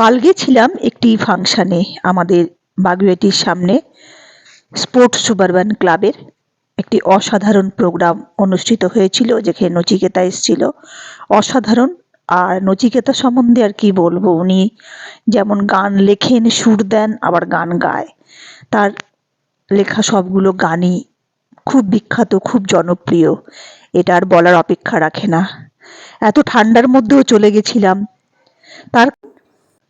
কাল গেছিলাম একটি ফাংশানে আমাদের বাগুইআটির সামনে স্পোর্টস সুপারবান ক্লাবের একটি অসাধারণ প্রোগ্রাম অনুষ্ঠিত হয়েছিল, যেখানে নচিকেতা এসেছিল। অসাধারণ। আর নচিকেতা সম্বন্ধে আর কি বলব? উনি যেমন গান লেখেন, সুর দেন, আবার গান গায়। তার লেখা সবগুলো গানই খুব বিখ্যাত, খুব জনপ্রিয়। এটা আর বলার অপেক্ষা রাখে না। এত ঠান্ডার মধ্যেও চলে গেছিলাম। তার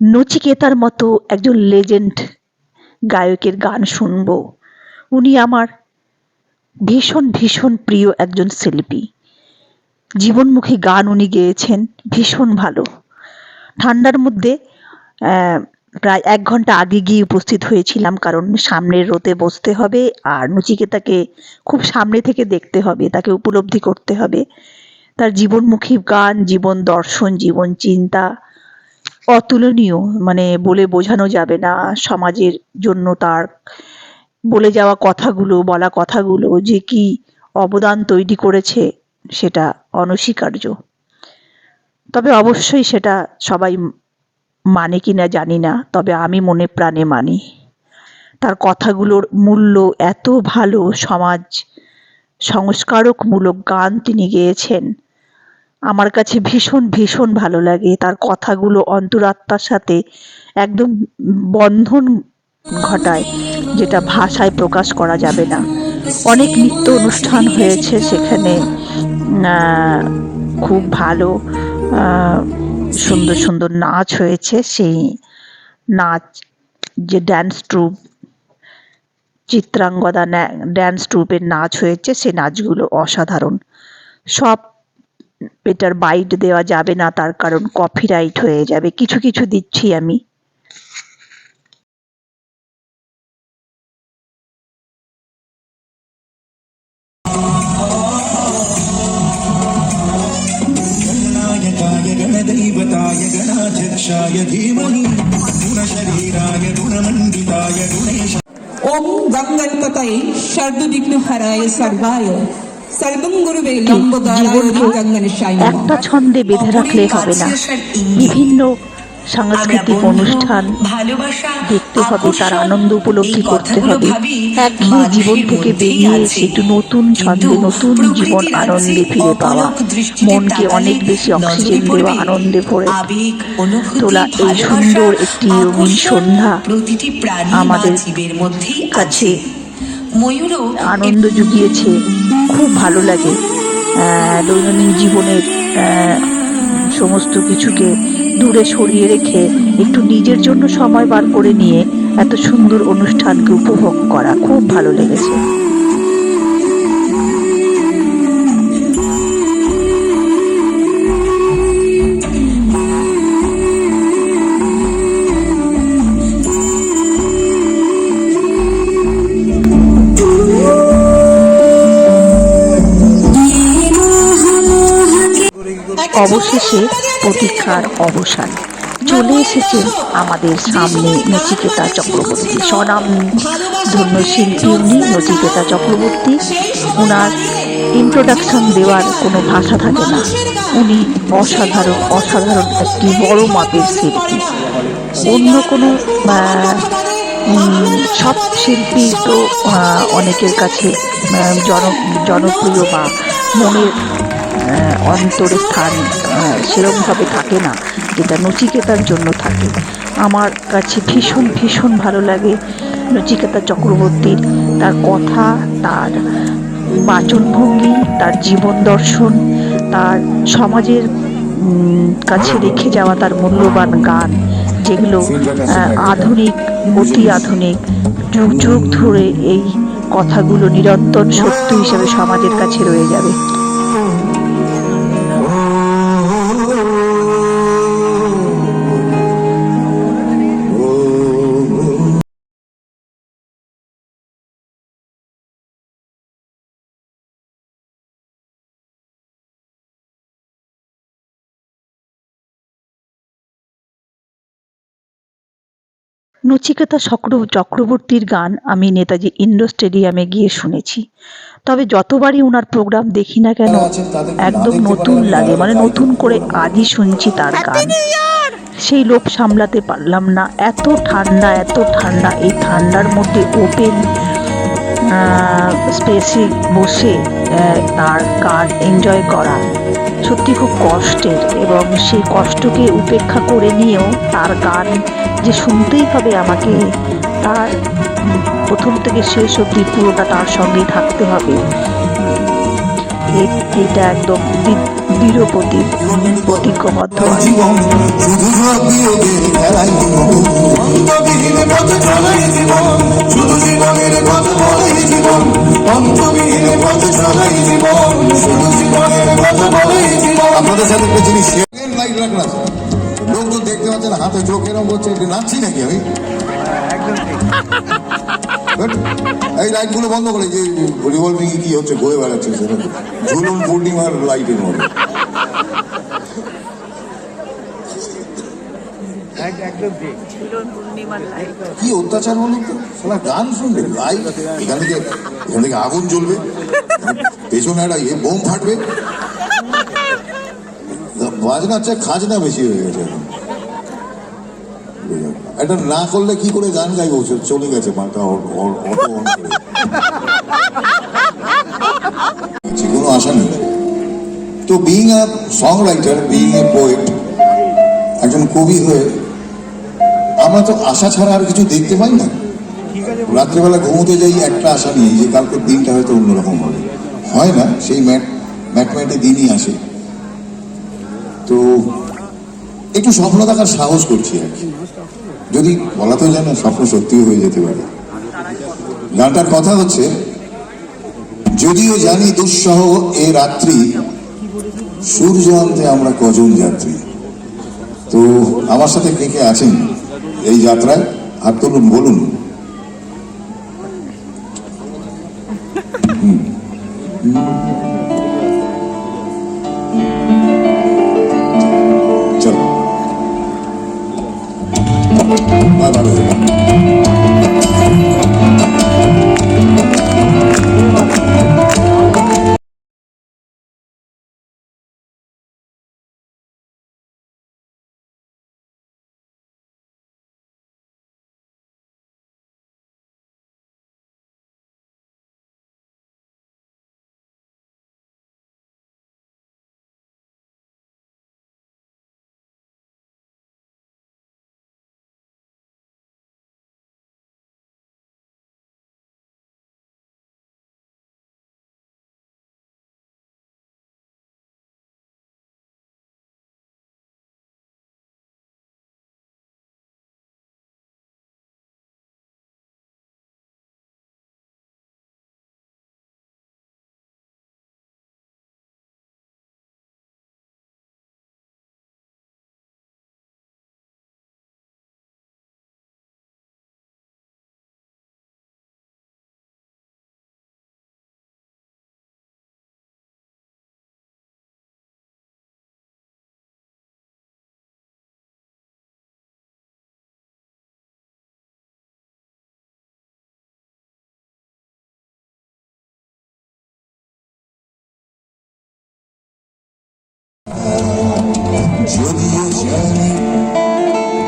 নচিকেতার মতো একজন লেজেন্ড গায়কের গান শুনব। উনি আমার ভীষণ ভীষণ প্রিয় একজন শিল্পী। জীবনমুখী গান উনি গেয়েছেন, ভীষণ ভালো। ঠান্ডার মধ্যে প্রায় এক ঘণ্টা আগে গিয়ে উপস্থিত হয়েছিলাম, কারণ সামনের রোতে বসতে হবে আর নচিকেতাকে খুব সামনে থেকে দেখতে হবে, তাকে উপলব্ধি করতে হবে। তার জীবনমুখী গান, জীবন দর্শন, জীবন চিন্তা অতুলনীয় মানে বলে বোঝানো যাবে না সমাজের জন্য তার। বলে যাওয়া কথাগুলো, বলা কথাগুলো যে কি অবদান তৈরি করেছে সেটা অনস্বীকার্য। তবে অবশ্যই সেটা সবাই মানে কি না জানি না, তবে আমি মনে প্রাণে মানি। তার কথাগুলোর মূল্য এত ভালো, সমাজ সংস্কারকমূলক গান তিনি গেয়েছেন। আমার কাছে ভীষণ ভীষণ ভালো লাগে। তার কথাগুলো অন্তরাত্মার সাথে একদম বন্ধন ঘটায়, যেটা ভাষায় প্রকাশ করা যাবে না। অনেক নৃত্য অনুষ্ঠান হয়েছে সেখানে খুব ভালো সুন্দর সুন্দর নাচ হয়েছে। সেই নাচ, যে ড্যান্স ট্রুপ চিত্রাঙ্গদা ড্যান্স ট্রুপের নাচ হয়েছে, সেই নাচগুলো অসাধারণ। সব এটার বাইট দেওয়া যাবে না তার কারণ কপিরাইট হয়ে যাবে কিছু কিছু দিচ্ছি আমি गणायकाय गणदैवताय गणाध्यक्षाय धीमहि गुणशरीराय गुणमण्डिताय गुणेश ওম গঙ্গনপতয়ে সর্ববিঘ্নহারায় সর্বায় একটা ছন্দে বেঁধে রাখলে হবে না বিভিন্ন সাংস্কৃতিক অনুষ্ঠান দেখতে হবে তার আনন্দ উপলব্ধি করতে হবে একঘেয়ে জীবন থেকে বেরিয়ে একটু নতুন ছন্দে নতুন জীবন আনন্দে ফিরে পাওয়া মনকে অনেক বেশি অক্সিজেন দেওয়া আনন্দে ভরে তোলা এই সুন্দর একটি রঙিন সন্ধ্যা আমাদের জীবের মধ্যেই কাছে আছে ময়ূরও আনন্দ জুগিয়েছে খুব ভালো লাগে। দৈনন্দিন জীবনের সমস্ত কিছুকে দূরে সরিয়ে রেখে একটু নিজের জন্য সময় বার করে নিয়ে এত সুন্দর অনুষ্ঠানকে উপভোগ করা খুব ভালো লেগেছে। অবশেষে প্রতীক্ষার অবসান। চলে এসেছে আমাদের সামনে নচিকেতা চক্রবর্তী। স্বনাম ধন্য শিল্পী নচিকেতা চক্রবর্তী। ওনার ইন্ট্রোডাকশন দেওয়ার কোনো ভাষা থাকে না। উনি অসাধারণ অসাধারণ একটি বড় মাপের শিল্পী। অন্য কোনো সব শিল্পী তো অনেকের কাছে জন, জনপ্রিয় বা মনের অন্তরে স্থান আহ, সেরমভাবে থাকে না যেটা নচিকেতার জন্য থাকে। আমার কাছে ভীষণ ভীষণ ভালো লাগে নচিকেতা চক্রবর্তীর তার কথা তার বাচনভঙ্গি তার জীবন দর্শন তার সমাজের কাছে রেখে যাওয়া তার মূল্যবান গান যেগুলো আধুনিক অতি আধুনিক যুগ যুগ ধরে এই কথাগুলো নিরন্তর সত্য হিসেবে সমাজের কাছে রয়ে যাবে। নচিকেতা চক্র চক্রবর্তীর গান আমি নেতাজি ইন্ডোর স্টেডিয়ামে গিয়ে শুনেছি। তবে যতবারই ওনার প্রোগ্রাম দেখি না কেন একদম নতুন লাগে। মানে নতুন করে আজই শুনছি তার গান। সেই লোভ সামলাতে পারলাম না। এত ঠান্ডা এত ঠান্ডা। এই ঠান্ডার মধ্যে ওপেন স্পেসে বসে তার কাজ এনজয় করা। সত্যি খুব কষ্টের এবং সেই কষ্টকে উপেক্ষা করে নিয়েও তার গান যে শুনতেই হবে আমাকে, তার প্রথম থেকে শেষ অবধি পুরোটা তার সঙ্গেই থাকতে হবে। এটা একদম প্রতি প্রতিজ্ঞবদ্ধ আপনাদের সাথে একটা জিনিস লাইট দেখতে পাচ্ছেন হাতে চোখ এরকম করছে নাচছি নাকি আমি? এই লাইটগুলো বন্ধ করে যে রিভলভিং কি হচ্ছে ঘুরে বেড়াচ্ছে সেটা ঝুলুন পূর্ণিমার লাইটের মতো। কি অত্যাচার বলুন তো? শোনা গান শুনবে লাইভ এখান থেকে এখান থেকে আগুন জ্বলবে। পেছনে একটা ইয়ে বোম ফাটবে। বাজনা হচ্ছে খাজনা বেশি হয়ে গেছে এখন। এটা না করলে কি করে গান গাইবো? চলে গেছে অ- অটো কোনো আশা নেই তো being a song writer being a poet একজন কবি হয়ে আমরা তো আশা ছাড়া আর কিছু দেখতে পাই না। রাত্রেবেলা ঘুমোতে যাই, একটা আশা নিয়ে যে কালকের দিনটা হয়তো অন্যরকম হবে। হয় না, সেই ম্যাট, ম্যাটম্যাটে দিনই আসে। তো একটু স্বপ্ন দেখার সাহস করছি আর কি। যদি বলা তো যায় না, স্বপ্ন সত্যি হয়ে যেতে পারে। গানটার কথা হচ্ছে, যদিও জানি দুঃসহ এ রাত্রি, সূর্য আনতে আমরা কজন যাত্রী। তো, আমার সাথে কে কে আছেন এই যাত্রায়? হাত তুলুন বলুন। বাই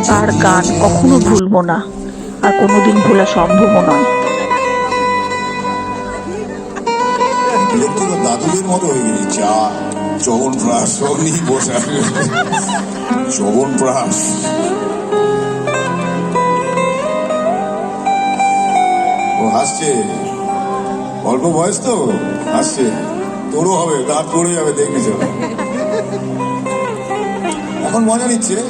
তার গান কখনো ভুলবো না, আর কোনোদিন ভোলা সম্ভবও নয়। দাদুদের মতো হয়ে গেছি চা চবন প্রাস সব নিয়ে বসে চবন প্রাস ও হাসছে। অল্প বয়স তো? হাসছে। তোরও হবে, দাঁত পড়ে যাবে, দেখবি চলো এখন মজা নিচ্ছে রে।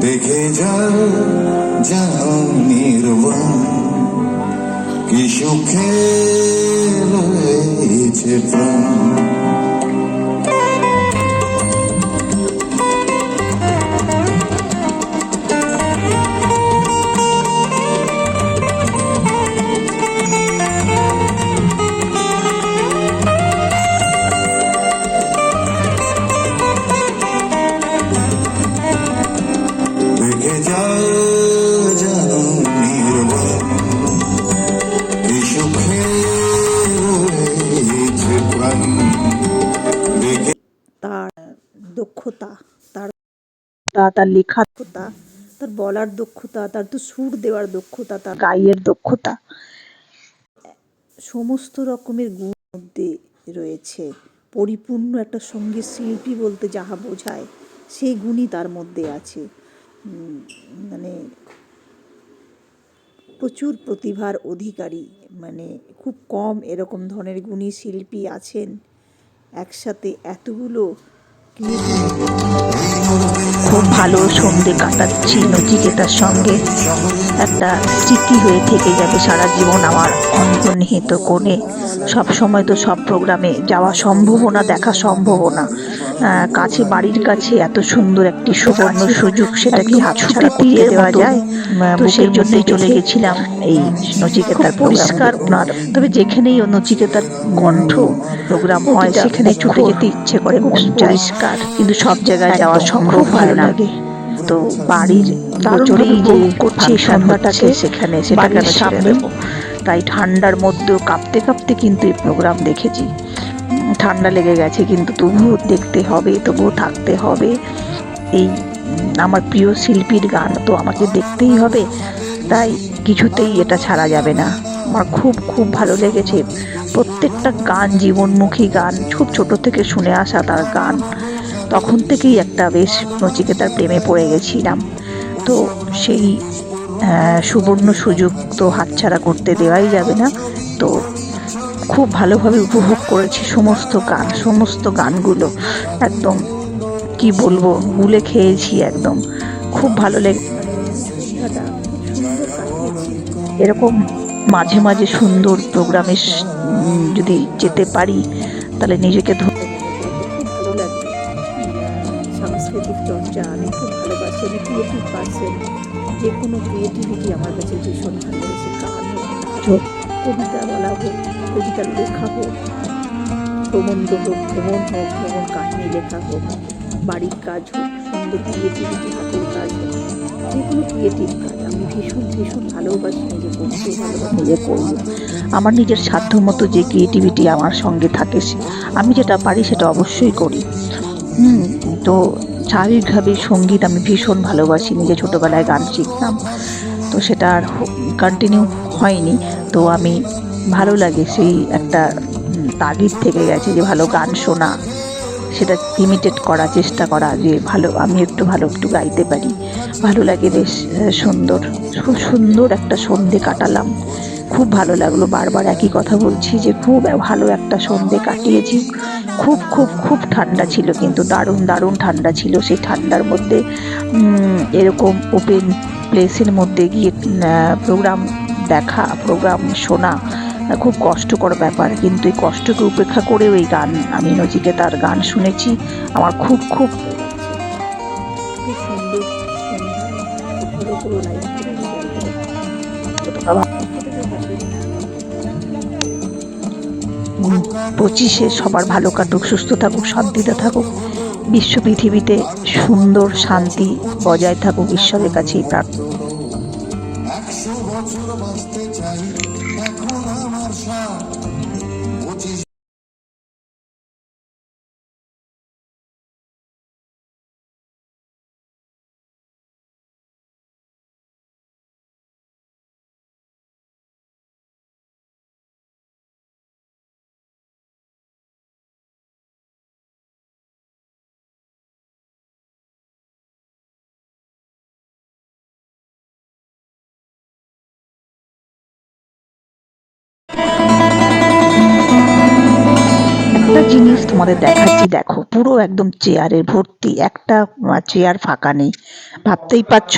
দেখে যাও যাও নির্বাণ। কি সুখে রয়েছে প্রাণ। দক্ষতা তার তার লেখার দক্ষতা তার বলার দক্ষতা তার তো সুর দেওয়ার দক্ষতা তার গাইয়ের দক্ষতা। সমস্ত রকমের গুণ মধ্যে রয়েছে। পরিপূর্ণ একটা সংগীত শিল্পী বলতে যাহা বোঝায় সেই গুণই তার মধ্যে আছে। মানে প্রচুর প্রতিভার অধিকারী মানে খুব কম এরকম ধরনের গুণী শিল্পী আছেন। একসাথে এতগুলো খুব ভালো সন্ধে কাটাচ্ছি নচিকেতার সঙ্গে। একটা স্মৃতি হয়ে থেকে যাবে সারা জীবন আমার অন্তর্নিহিত কোণে। সব সময় তো সব প্রোগ্রামে যাওয়া সম্ভবও না দেখা সম্ভবও না। কাছে বাড়ির কাছে এত সুন্দর একটি সুবর্ণ সুযোগ সেটা কি হাত ছুটে ফিরিয়ে দেওয়া যায়? তো সেই জন্যই চলে গেছিলাম এই নচিকেতার পরিষ্কার ওনার তবে যেখানেই ও নচিকেতার কণ্ঠ প্রোগ্রাম হয় সেখানে ছুটে যেতে ইচ্ছে করে মন পরিষ্কার। কিন্তু সব জায়গায় যাওয়া সম্ভব হয় না। তো বাড়ির গোচরেই যে করছে সন্ধ্যাটাকে সেখানে সেটা কেন দেবো? তাই ঠান্ডার মধ্যেও কাঁপতে কাঁপতে কিন্তু এই প্রোগ্রাম দেখেছি। ঠান্ডা লেগে গেছে কিন্তু তবুও দেখতে হবে তবুও থাকতে হবে। এই আমার প্রিয় শিল্পীর গান তো আমাকে দেখতেই হবে তাই কিছুতেই এটা ছাড়া যাবে না। আমার খুব খুব ভালো লেগেছে। প্রত্যেকটা গান জীবনমুখী গান খুব ছোট থেকে শুনে আসা তার গান। তখন থেকেই একটা বেশ নচিকেতার প্রেমে পড়ে গেছিলাম। তো সেই সুবর্ণ সুযোগ তো হাতছাড়া করতে দেওয়াই যাবে না। তো খুব ভালোভাবে উপভোগ করেছি সমস্ত গান, সমস্ত গানগুলো। একদম, কি বলব, গুলে খেয়েছি একদম। খুব ভালো লেগে, এরকম মাঝে মাঝে সুন্দর প্রোগ্রামে যদি যেতে পারি, তাহলে নিজেকে কবিতা বলা হোক কবিতার লেখা হোক প্রবন্ধ হোক, ভ্রমণ হোক, ভ্রমণ কাহিনী লেখা হোক, বাড়ির কাজ হোক, সুন্দর ক্রিয়েটিভিটি হাতের কাজ হোক, যে কোনো ক্রিয়েটিভ কাজ। আমি ভীষণ ভীষণ ভালোবাসি নিজে করতে ভালোবাসি নিজে করব আমার নিজের সাধ্য মতো যে ক্রিয়েটিভিটি আমার সঙ্গে থাকে, সে- আমি যেটা পারি সেটা অবশ্যই করি। হুম, তো স্বাভাবিকভাবে সংগীত আমি ভীষণ ভালোবাসি। নিজে ছোটোবেলায় গান শিখতাম, তো সেটা আর কন্টিনিউ হয়নি, তো আমি ভালো লাগে সেই একটা তাগিদ থেকে গেছে যে ভালো গান শোনা, সেটা ইমিটেট করা, চেষ্টা করা, যে ভালো, আমি একটু ভালো একটু গাইতে পারি। ভালো লাগে বেশ সুন্দর, খুব সুন্দর একটা সন্ধে কাটালাম। খুব ভালো লাগল, বারবার একই কথা বলছি যে খুব ভালো একটা সন্ধে কাটিয়েছি। খুব খুব খুব ঠান্ডা ছিল কিন্তু, দারুণ দারুণ ঠান্ডা ছিল। সেই ঠান্ডার মধ্যে এরকম ওপেন প্লেসের মধ্যে গিয়ে প্রোগ্রাম দেখা প্রোগ্রাম শোনা খুব কষ্টকর ব্যাপার। কিন্তু এই কষ্টকে উপেক্ষা করেও এই গান, আমি নচিকেতার গান শুনেছি। আমার খুব খুব পঁচিশে সবার ভালো কাটুক, সুস্থ থাকুক, শান্তিতে থাকুক। বিশ্ব পৃথিবীতে সুন্দর শান্তি বজায় থাকুক ঈশ্বরের কাছেই প্রার্থনা একটা জিনিস তোমাদের দেখাচ্ছি, দেখো, পুরো একদম চেয়ারের ভর্তি, একটা চেয়ার ফাঁকা নেই, ভাবতেই পারছ?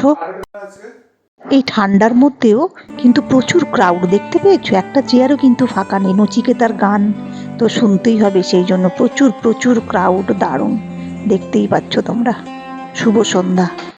এই ঠান্ডার মধ্যেও কিন্তু প্রচুর ক্রাউড দেখতে পেয়েছ? একটা চেয়ারও কিন্তু ফাঁকা নেই, নচিকেতার গান তো শুনতেই হবে, সেই জন্য প্রচুর প্রচুর ক্রাউড দারুণ, দেখতেই পাচ্ছ তোমরা। শুভ সন্ধ্যা।